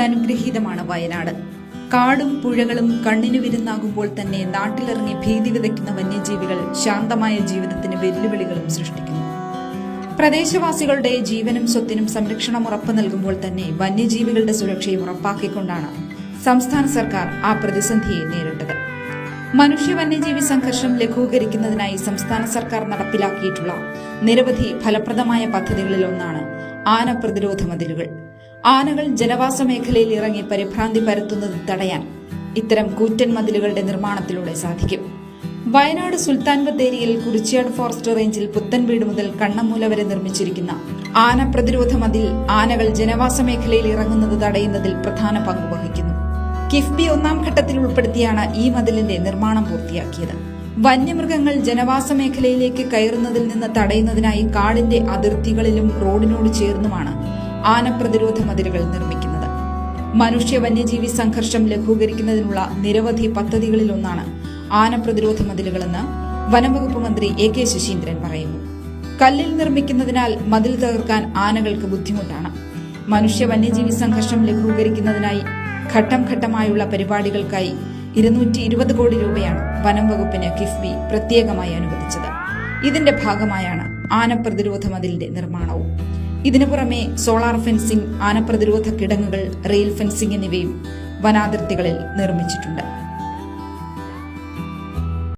അനുഗ്രഹീതമാണ് വയനാട്. കാടും പുഴകളും കണ്ണിനു വിരുന്നാകുമ്പോൾ തന്നെ നാട്ടിലിറങ്ങി ഭീതി വിതയ്ക്കുന്ന വന്യജീവികൾ ശാന്തമായ ജീവിതത്തിന് വെല്ലുവിളികളും സൃഷ്ടിക്കുന്നു. പ്രദേശവാസികളുടെ ജീവനും സ്വത്തിനും സംരക്ഷണം ഉറപ്പു നൽകുമ്പോൾ തന്നെ വന്യജീവികളുടെ സുരക്ഷയും ഉറപ്പാക്കിക്കൊണ്ടാണ് സംസ്ഥാന സർക്കാർ ആ പ്രതിസന്ധിയെ നേരിട്ടത്. മനുഷ്യ വന്യജീവി സംഘർഷം ലഘൂകരിക്കുന്നതിനായി സംസ്ഥാന സർക്കാർ നടപ്പിലാക്കിയിട്ടുള്ള നിരവധി ഫലപ്രദമായ പദ്ധതികളിൽ ഒന്നാണ് ആന പ്രതിരോധ മതിലുകൾ. ആനകൾ ജനവാസ മേഖലയിൽ ഇറങ്ങി പരിഭ്രാന്തി പരത്തുന്നത് തടയാൻ ഇത്തരം കൂറ്റൻ മതിലുകളുടെ നിർമ്മാണത്തിലൂടെ സാധിക്കും. വയനാട് സുൽത്താൻ ബത്തേരിയിൽ കുറിച്ചിയാട് ഫോറസ്റ്റ് റേഞ്ചിൽ പുത്തൻ വീട് മുതൽ കണ്ണമൂല വരെ നിർമ്മിച്ചിരിക്കുന്ന ആന പ്രതിരോധ മതിൽ ആനകൾ ജനവാസ മേഖലയിൽ ഇറങ്ങുന്നത് തടയുന്നതിൽ പ്രധാന പങ്ക് വഹിക്കുന്നു. കിഫ്ബി ഒന്നാം ഘട്ടത്തിൽ ഉൾപ്പെടുത്തിയാണ് ഈ മതിലിന്റെ നിർമ്മാണം പൂർത്തിയാക്കിയത്. വന്യമൃഗങ്ങൾ ജനവാസ മേഖലയിലേക്ക് കയറുന്നതിൽ നിന്ന് തടയുന്നതിനായി കാടിന്റെ അതിർത്തികളിലും റോഡിനോട് ചേർന്നുമാണ് ആന പ്രതിരോധ മതിലുകൾ നിർമ്മിക്കുന്നത്. മനുഷ്യ വന്യജീവി സംഘർഷം ലഘൂകരിക്കുന്നതിനുള്ള നിരവധി പദ്ധതികളിലൊന്നാണ് ആന പ്രതിരോധ മതിലുകളെന്ന് വനംവകുപ്പ് മന്ത്രി എ കെ ശശീന്ദ്രൻ പറയുന്നു. കല്ലിൽ നിർമ്മിക്കുന്നതിനാൽ മതിൽ തകർക്കാൻ ആനകൾക്ക് ബുദ്ധിമുട്ടാണ്. മനുഷ്യ വന്യജീവി സംഘർഷം ലഘൂകരിക്കുന്നതിനായി ഘട്ടം ഘട്ടമായുള്ള പരിപാടികൾക്കായി ഇരുന്നൂറ്റി ഇരുപത് കോടി രൂപയാണ് വനം വകുപ്പിന് കിഫ്ബി പ്രത്യേകമായി അനുവദിച്ചത്. ഇതിന്റെ ഭാഗമായാണ് ആന പ്രതിരോധ മതിലിന്റെ നിർമ്മാണവും. ഇതിനു പുറമെ സോളാർ ഫെൻസിംഗ് ആനപ്രതിരോധ കിടങ്ങുകൾ റെയിൽ ഫെൻസിംഗ് എന്നിവയും വനാതിർത്തികളിൽ നിർമ്മിച്ചിട്ടുണ്ട്.